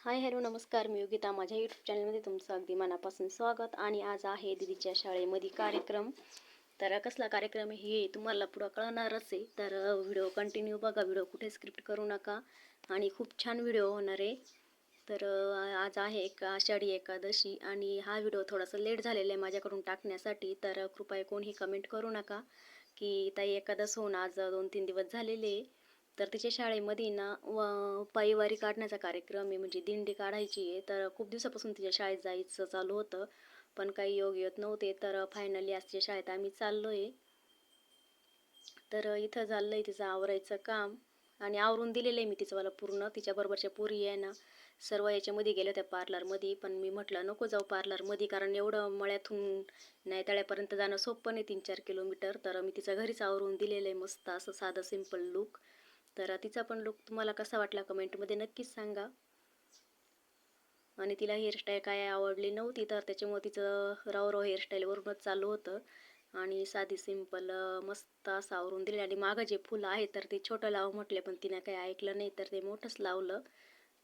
Hi hello नमस्कार. मी योगिता. माझ्या YouTube चॅनलमध्ये तुमचं अगदी मनापासून स्वागत. आणि आज आहे दिदीच्या शाळेमध्ये कार्यक्रम. तर कसला कार्यक्रम आहे हे तुम्हाला पुढं कळणारच आहे. तर व्हिडिओ कंटिन्यू बघा. व्हिडिओ कुठे स्क्रिप्ट करू नका. आणि खूप छान व्हिडिओ होणार आहे. तर आज आहे एक आषाढी एकादशी. आणि हा व्हिडिओ थोडासा लेट झालेला आहे माझ्याकडून टाकण्यासाठी. तर कृपया कोणीही कमेंट करू नका. की ताई एकादश होऊन आज दोन तीन दिवस झालेले आहे. तर तिच्या शाळेमध्ये ना व पायवारी काढण्याचा कार्यक्रम आहे म्हणजे दिंडी काढायची आहे. तर खूप दिवसापासून तिच्या शाळेत जायचं चालू होतं पण काही योग येत नव्हते. तर फायनली आज तिच्या शाळेत आम्ही चाललो आहे तर इथं झालं आहे तिचं आवरायचं काम. आणि आवरून दिलेलं आहे मी तिचं मला पूर्ण. तिच्याबरोबरच्या पोरी आहे ना सर्व याच्यामध्ये गेल्या होत्या पार्लरमध्ये. पण मी म्हटलं नको जाऊ पार्लरमध्ये कारण एवढं मळ्यातून नाही तळ्यापर्यंत जाणं सोपं नाही तीन चार किलोमीटर. तर मी तिचं घरीच आवरून दिलेलं आहे मस्त असं साधं सिंपल लुक तर तिचा पण लुक तुम्हाला कसा वाटला कमेंटमध्ये नक्कीच सांगा. आणि तिला हेअरस्टाईल काय आवडली नव्हती तर त्याच्यामुळे तिचं रावराव हेअरस्टाईलवरूनच चालू होतं. आणि साधी सिंपल मस्त असं आवरून दिले आणि मागं जे फुलं आहे तर ते छोटं लाव म्हटले पण तिनं काही ऐकलं नाही तर ते मोठंच लावलं.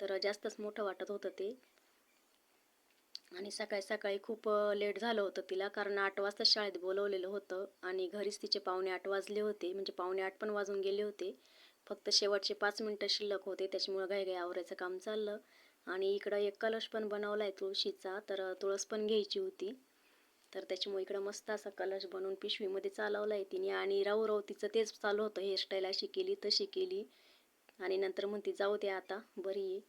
तर जास्तच मोठं वाटत होतं ते. आणि सकाळी सकाळी खूप लेट झालं होतं तिला कारण आठ वाजता शाळेत बोलवलेलं होतं. आणि घरीच तिचे पावणे आठ वाजले होते म्हणजे पावणे आठ पण वाजून गेले होते. फक्त शेवटचे पाच मिनटं शिल्लक होते त्याच्यामुळं घाई घाई आवरायचं काम चाललं. आणि इकडं एक कलश पण बनवला आहे तुळशीचा तर तुळस पण घ्यायची होती. तर त्याच्यामुळे इकडं मस्त असा कलश बनवून पिशवीमध्ये चालवला आहे तिने. आणि राहू राहू तिचं तेच चालू होतं हेअरस्टाईल अशी केली तशी केली. आणि नंतर म्हणते जाऊ दे आता बरी आहे.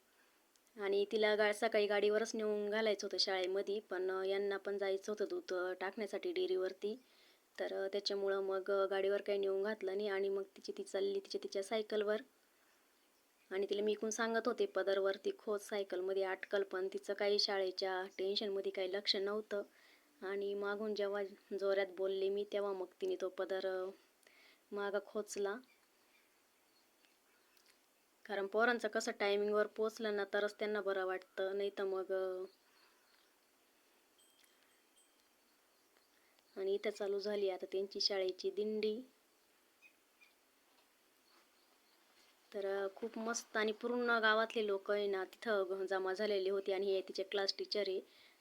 आणि तिला गा सकाळी गाडीवरच नेऊन घालायचं होतं शाळेमध्ये पण यांना पण जायचं होतं दूध टाकण्यासाठी डेअरीवरती. तर त्याच्यामुळं मग गाडीवर काही नेऊन घातलं नाही आणि मग तिची ती चालली तिच्या तिच्या सायकलवर. आणि तिला मी इकून सांगत होते पदरवरती खोच सायकलमध्ये अटकल पण तिचं काही शाळेच्या टेन्शनमध्ये काही लक्ष नव्हतं. आणि मागून जेव्हा जोरात बोलले मी तेव्हा मग तिने तो पदर मागं खोचला. कारण पोरांचं कसं टायमिंगवर पोचलं ना तरच त्यांना बरं वाटतं. नाही तर मग आणि इथं चालू झाली. आता त्यांची शाळेची दिंडी. तर खूप मस्त आणि पूर्ण गावातले लोक आहे ना तिथं जमा झालेले होते आणि हे तिचे क्लास टीचर आहे.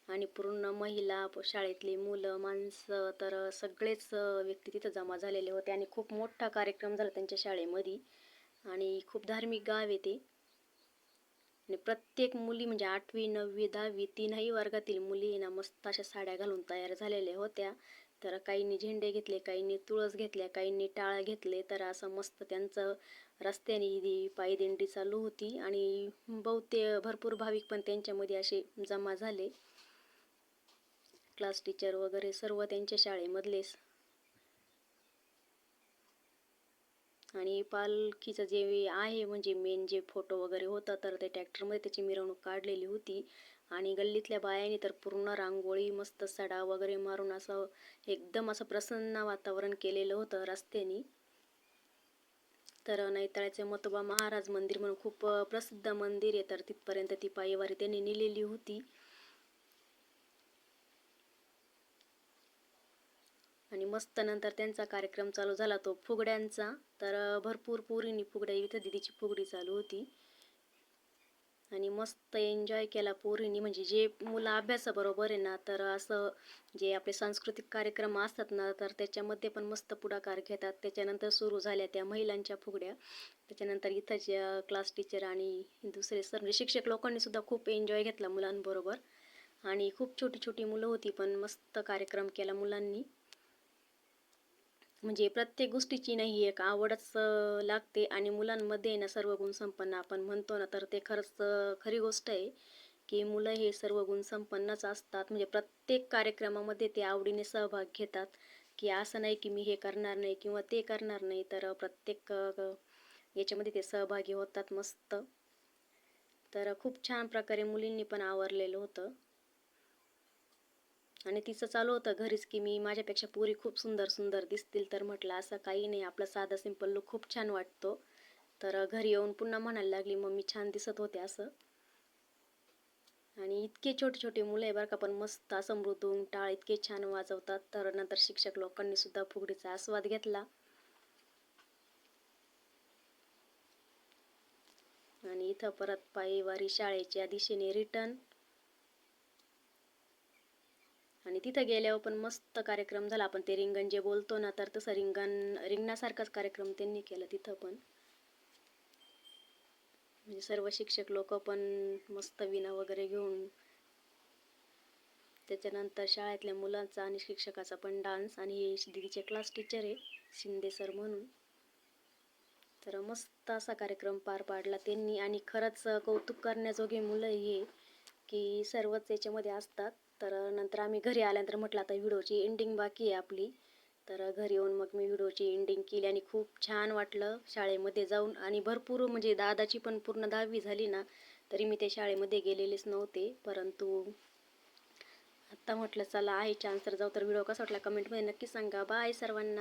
आणि पूर्ण महिला शाळेतली मुलं माणसं तर सगळेच व्यक्ती तिथं जमा झालेले होते. आणि खूप मोठा कार्यक्रम झाला त्यांच्या शाळेमध्ये. आणि खूप धार्मिक गाव आहे ते. आणि प्रत्येक मुली म्हणजे आठवी नववी दहावी तीनही वर्गातील मुली ना मस्त अशा साड्या घालून तयार झालेल्या होत्या. तर काहींनी झेंडे घेतले काहींनी तुळस घेतल्या काहींनी टाळ घेतले तर असं मस्त त्यांचं रस्त्याने ही पायदिंडी चालू होती आणि बहुते भरपूर भाविक पण त्यांच्यामध्ये असे जमा झाले. क्लास टीचर वगैरे सर्व त्यांच्या शाळेमधलेच आणि पालखीचं जे आहे म्हणजे मेन जे फोटो वगैरे होता तर ते ट्रॅक्टरमध्ये त्याची मिरवणूक काढलेली होती. आणि गल्लीतल्या बायांनी तर पूर्ण रांगोळी मस्त सडा वगैरे मारून असं एकदम असं प्रसन्न वातावरण केलेलं होतं रस्त्यानी. तर नैताळ्याचे मतोबा महाराज मंदिर म्हणून खूप प्रसिद्ध मंदिर आहे. तर तिथपर्यंत ती पायवारी त्यांनी नेलेली होती. आणि मस्त नंतर त्यांचा कार्यक्रम चालू झाला तो फुगड्यांचा. तर भरपूर पोरींनी फुगड्या इथं दिदीची फुगडी चालू होती. आणि मस्त एन्जॉय केला पोरींनी. म्हणजे जे मुलं अभ्यासाबरोबर आहे ना तर असं जे आपले सांस्कृतिक कार्यक्रम असतात ना तर त्याच्यामध्ये पण मस्त पुढाकार घेतात. त्याच्यानंतर सुरू झाल्या त्या महिलांच्या फुगड्या. त्याच्यानंतर इथंच्या क्लास टीचर आणि दुसरे सर म्हणजे शिक्षक लोकांनी सुद्धा खूप एन्जॉय घेतला मुलांबरोबर. आणि खूप छोटी छोटी मुलं होती पण मस्त कार्यक्रम केला मुलांनी. म्हणजे प्रत्येक गोष्टीची नाही एक आवडच लागते आणि मुलांमध्ये ना सर्व गुणसंपन्न आपण म्हणतो ना तर ते खरंच खरी गोष्ट आहे की मुलं हे सर्व गुणसंपन्नच असतात. म्हणजे प्रत्येक कार्यक्रमामध्ये ते आवडीने सहभाग घेतात की असं नाही की मी हे करणार नाही किंवा ते करणार नाही तर प्रत्येक याच्यामध्ये ते सहभागी होतात मस्त. तर खूप छान प्रकारे मुलींनी पण आवरलेलं होतं. आणि तिचं चालू होतं घरीच की मी माझ्यापेक्षा पुरी खूप सुंदर सुंदर दिसतील तर म्हटलं असं काही नाही आपला साधा सिंपल लुक खूप छान वाटतो. तर घरी येऊन पुन्हा म्हणायला लागली मम्मी छान दिसत होते असं. आणि इतके छोटे छोटे मुलं आहे बरं का पण मस्त असं मृदुंग टाळ इतके छान वाजवतात. तर नंतर शिक्षक लोकांनी सुद्धा फुगडीचा आस्वाद घेतला. आणि इथं परत पायीवारी शाळेच्या दिशेने रिटर्न आणि तिथं गेल्यावर पण मस्त कार्यक्रम झाला. आपण ते रिंगण जे बोलतो ना तर तसं रिंगण रिंगणासारखाच कार्यक्रम त्यांनी केला तिथं पण. म्हणजे सर्व शिक्षक लोक पण मस्त विना वगैरे घेऊन त्याच्यानंतर शाळेतल्या मुलांचा आणि शिक्षकाचा पण डान्स आणि हे दीदीचे क्लास टीचर आहे शिंदे सर म्हणून. तर मस्त असा कार्यक्रम पार पाडला त्यांनी. आणि खरंच कौतुक करण्याजोगे मुलं हे की सर्वच याच्यामध्ये असतात. तर नंतर आम्ही घरी आल्यानंतर म्हटलं आता व्हिडिओची एंडिंग बाकी आहे आपली. तर घरी येऊन मग मी व्हिडिओची एंडिंग केली आणि खूप छान वाटलं शाळेमध्ये जाऊन. आणि भरपूर म्हणजे दादाची पण पूर्ण दहावी झाली ना तरी मी त्या शाळेमध्ये गेलेलेच नव्हते. परंतु आत्ता म्हटलं चला आहे चान्स तर जाऊ तर व्हिडिओ कसा वाटला? कमेंटमध्ये नक्की सांगा. बाय सर्वांना.